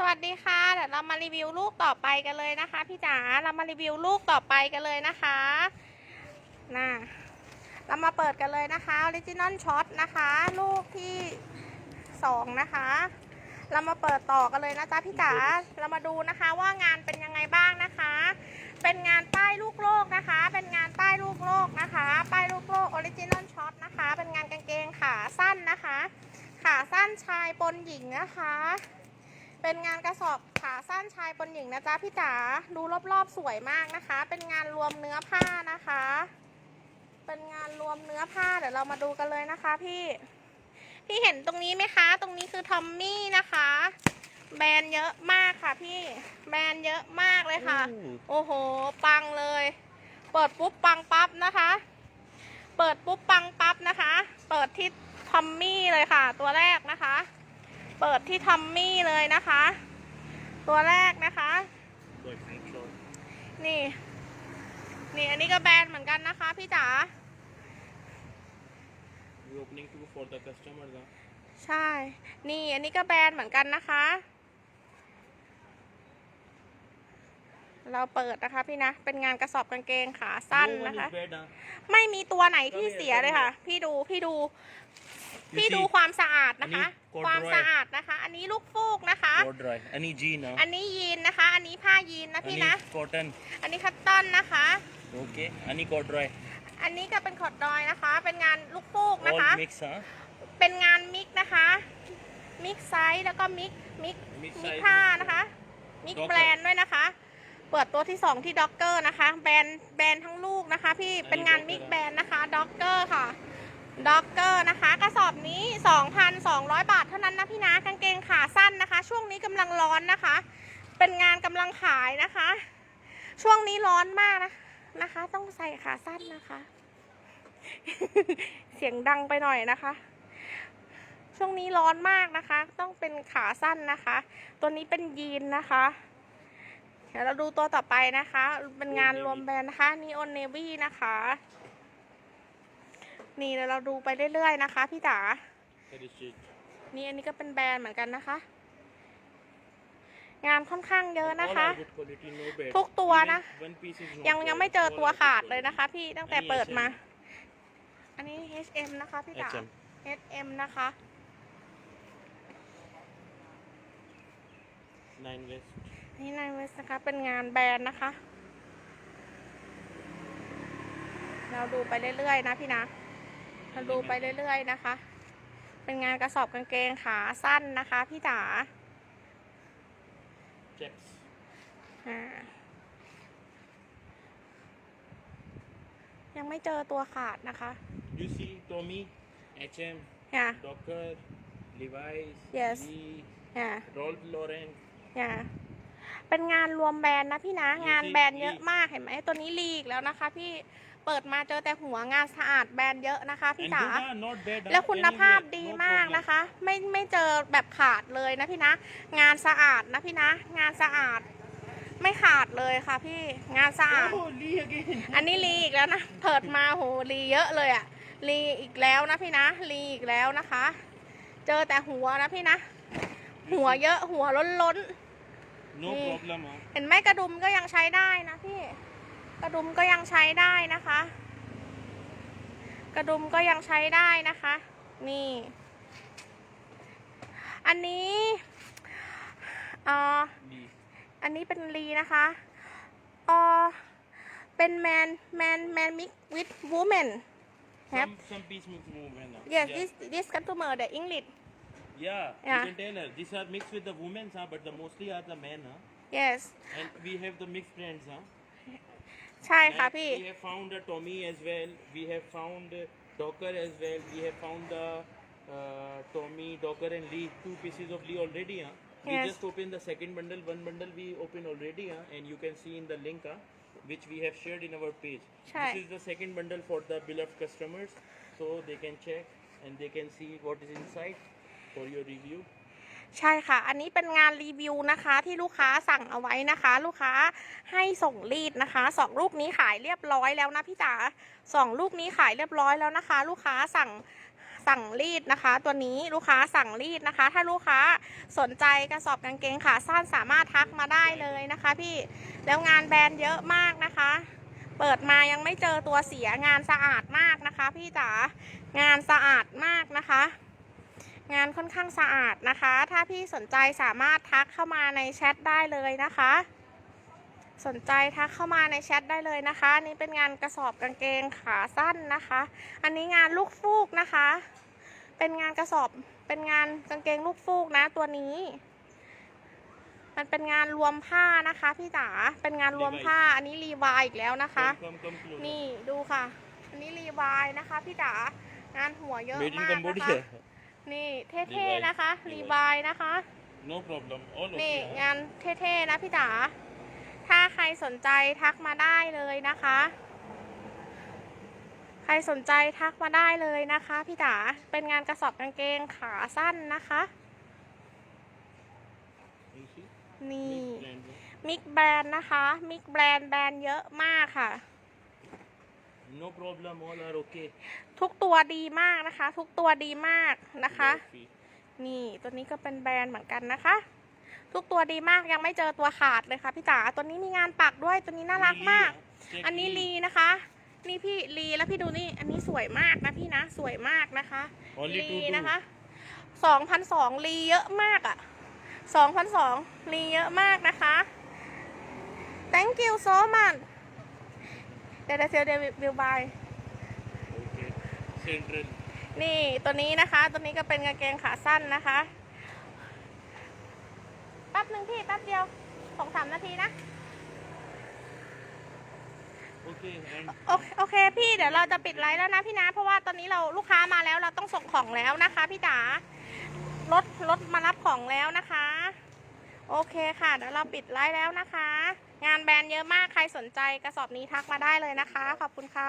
สวัสดีค่ะ เดี๋ยวเรามารีวิวลูกต่อไปกันเลยนะคะ พี่จ๋า เรามารีวิวลูกต่อไปกันเลยนะคะน่ะเรามาเปิดกันเลยนะคะออริจินอลช็อตนะคะ ลูกที่สองนะคะ เรามาเปิดต่อกันเลยนะจ๊ะพี่จ๋า เรามาดูนะคะว่างานเป็นยังไงบ้างนะคะ เป็นงานป้ายลูกโลกนะคะ เป็นงานป้ายลูกโลกนะคะ ป้ายลูกโลกออริจินอลช็อตนะคะ เป็นงานกางเกงขาสั้นนะคะ ขาสั้นชายปนหญิงนะคะ เป็นงานกระสอบขาสั้นชายปนหญิงนะจ๊ะพี่จ๋าดูรอบๆสวยมากนะคะ เป็นงานรวมเนื้อผ้านะคะ เป็นงานรวมเนื้อผ้าเดี๋ยวเรามาดูกันเลยนะคะพี่พี่เห็นตรงนี้ไหมคะ ตรงนี้คือทอมมี่นะคะ แบรนด์เยอะมากค่ะพี่ แบรนด์เยอะมากเลยค่ะ โอ้โห ปังเลย เปิดปุ๊บปังปั๊บนะคะ เปิดปุ๊บปังปั๊บนะคะ เปิดที่ทอมมี่เลยค่ะ ตัวแรกนะคะ เปิดที่ทอมมี่เลยนะคะ ตัวแรกนะคะ boyfriend short. นี่ นี่อันนี้ก็แบรนด์เหมือนกันนะคะพี่จ๋า We opening two for the customers. Huh? ใช่ นี่อันนี้ก็แบรนด์เหมือนกันนะคะ เราเปิดนะคะพี่นะ เป็นงานกระสอบกางเกงขาสั้น no one นะคะ is bad, huh? ไม่มีตัวไหนที่เสียเลยค่ะ พี่ดู พี่ดู You พี่ดู see, ความสะอาดนะคะอันนี้ corduroy ความสะอาดนะคะ อันนี้ลูกฟูกนะคะ corduroy. Any jean, huh? อันนี้ยีนนะคะ อันนี้ผ้ายีนนะพี่ Any นะ cotton. อันนี้คัตตอนนะคะ Okay. Any corduroy. อันนี้ก็เป็นขอดดอยนะคะ เป็นงานลูกฟูกนะคะ All mix, huh? เป็นงานมิกนะคะมิกไซส์แล้วก็มิกมิก Mix มิก size ผ้านะคะมิก Docker แบรนด์ด้วยนะคะ เปิดตัวที่สองที่ด็อกเกอร์นะคะ แบรนด์แบรนด์ทั้งลูกนะคะ พี่อันนี้เป็นงาน Docker มิกแบรนด์นะคะด็อกเกอร์ค่ะ ด็อกเกอร์นะคะ กระสอบนี้ 2,200 บาทเท่านั้นนะพี่นะกางเกงขาสั้นนะคะ ช่วงนี้กำลังร้อนนะคะ เป็นงานกำลังขายนะคะ ช่วงนี้ร้อนมากนะนะคะ ต้องใส่ขาสั้นนะคะ เสียงดังไปหน่อยนะคะ ช่วงนี้ร้อนมากนะคะ ต้องเป็นขาสั้นนะคะ ตัวนี้เป็นยีนนะคะเดี๋ยวเราดูตัวต่อไปนะคะ เป็นงานรวมแบรนด์นะคะนีออนเนวี่นะคะ นี่เดี๋ยวเราดูไปเรื่อยๆนะคะ พี่จ๋า That is it. นี่อันนี้ก็เป็นแบรนด์เหมือนกันนะคะ งานค่อนข้างเยอะนะคะ All are good quality, no bad. ทุกตัวนะ Even one piece is not ยัง bad. ยังไม่เจอ All ตัว are good ขาด quality. เลยนะคะ พี่ตั้งแต่อันนี้เปิดมา HM อันนี้ H&M นะคะพี่จ๋า HM H&M นะคะ nine west. นี่นายเวสนะคะ เป็นงานแบรนด์นะคะ เราดูไปเรื่อยๆนะพี่นะ เราดูไปเรื่อยๆนะคะ เป็นงานกระสอบกางเกงขาสั้นนะคะพี่จ๋า Checks. อ่ายังไม่เจอตัวขาดนะคะ You see Tommy, H&M, อย่า Docker, Levi's, Yes. Lee, อย่า Ralph Lauren. อย่า เป็นงานรวมแบรนด์นะพี่นะนี่งานที่แบรนด์เยอะนี่มากเห็นไหมตัวนี้ลีกแล้วนะคะ พี่เปิดมาเจอแต่หัวงานสะอาดแบรนด์เยอะนะคะพี่ And จ๋า good, huh? not bad. huh? แล้วคุณภาพ Anyway, ดี no มาก problem. นะคะ ไม่ไม่เจอแบบขาดเลยนะพี่นะ งานสะอาดนะพี่นะ งานสะอาด ไม่ขาดเลยค่ะพี่งานสะอาด Oh, Lee again. อันนี้รีอีกแล้วนะเปิดมาโหรีเยอะเลยอะรีอีกแล้วนะพี่นะรีอีกแล้วนะคะ เจอแต่หัวนะพี่นะ หัวเยอะหัวล้นล้น No Lee. problem. Huh? ๆเห็นไหมกระดุมก็ยังใช้ได้นะพี่กระดุมก็ยังใช้ได้นะคะ กระดุมก็ยังใช้ได้นะคะ นี่ อันนี้เอ่อ Lee. อันนี้เป็นรีนะคะเอ่อเป็นแมน แมน แมนมิกวิดวูแมน Have- Some, some piece mix movement. huh? yes Yeah. this this customer the English Yeah, Yeah. you can tell her. These are mixed with the women, huh? but the mostly are the men. Huh? yes And we have the mixed brands. Huh? ใช่ค่ะ Like, พี่ We have found the Tommy as well. We have found uh, Docker as well. We have found the uh, Tommy, Docker, and Lee. Two pieces of Lee already. Huh? We Yes. just opened the second bundle. One bundle we opened already. Huh? And you can see in the link, huh? which we have shared in our page. Sure. This is the second bundle for the beloved customers, so they can check and they can see what is inside For your review. ใช่ค่ะ อันนี้เป็นงานรีวิวนะคะที่ลูกค้าสั่งเอาไว้นะคะ ลูกค้าให้ส่งรีดนะคะสองลูกนี้ขายเรียบร้อยแล้วนะพี่จ๋าสองลูกนี้ขายเรียบร้อยแล้วนะคะ ลูกค้าสั่งสั่งรีดนะคะ ตัวนี้ลูกค้าสั่งรีดนะคะ ถ้าลูกค้าสนใจกระสอบกางเกงขาสั้นสามารถทักมาได้เลยนะคะ พี่แล้วงานแบรนด์เยอะมากนะคะ เปิดมายังไม่เจอตัวเสียงานสะอาดมากนะคะ พี่จ๋างานสะอาดมากนะคะ งานค่อนข้างสะอาดนะคะ ถ้าพี่สนใจสามารถทักเข้ามาในแชทได้เลยนะคะ สนใจทักเข้ามาในแชทได้เลยนะคะอันนี่เป็นงานกระสอบกางเกงขาสั้นนะคะ อันนี้งานลูกฟูกนะคะ เป็นงานกระสอบ เป็นงานกางเกงลูกฟูกนะตัวนี้ มันเป็นงานรวมผ้านะคะพี่จ๋า เป็นงานรวมผ้า อันนี้รีวายอีกแล้วนะคะ Come, come, come closer. นี่ดูค่ะ อันนี้รีวายนะคะพี่จ๋างานหัวเยอะ Made in มากนะคะ Cambodia. นี่เท่ๆ Levi นะคะ Levi รีวายนะคะ No problem. All นี่ okay. งานเท่ๆนะพี่จ๋าถ้าใครสนใจทักมาได้เลยนะคะ ใครสนใจทักมาได้เลยนะคะ พี่จ๋าเป็นงานกระสอบกางเกงขาสั้นนะคะ You see? นี่ Big brand, yeah. มิกแบรนด์นะคะ มิกแบรนด์แบรนด์เยอะมากค่ะ No problem. All are okay. ทุกตัวดีมากนะคะ ทุกตัวดีมากนะคะ Levi feet. นี่ตัวนี้ก็เป็นแบรนด์เหมือนกันนะคะ ทุกตัวดีมากยังไม่เจอตัวขาดเลยค่ะพี่จ๋าตัวนี้มีงานปักด้วยตัวนี้น่ารักมาก Check อันนี้ Lee. ลีนะคะ นี่พี่ลีแล้วพี่ดูนี่อันนี้สวยมากนะพี่นะสวยมากนะคะ Only ลี two two. นะคะสองพันสองลีเยอะมากอะ่ะสองพันสองลีเยอะมากนะคะ thank you so much เดี๋ยวเดี๋ยวเดี๋ยววิวบาย Okay. Central. นี่ตัวนี้นะคะตัวนี้ก็เป็นกางเกงขาสั้นนะคะแป๊บหนึ่งพี่แป๊บเดียวสองสามนาทีนะ Okay. And โอเคโอเคพี่เดี๋ยวเราจะปิดไลฟ์แล้วนะพี่นะ เพราะว่าตอนนี้เราลูกค้ามาแล้วเราต้องส่งของแล้วนะคะพี่จ๋ารถรถมารับของแล้วนะคะ โอเคค่ะเดี๋ยวเราปิดไลฟ์แล้วนะคะ งานแบรนด์เยอะมากใครสนใจกระสอบนี้ทักมาได้เลยนะคะ ขอบคุณค่ะ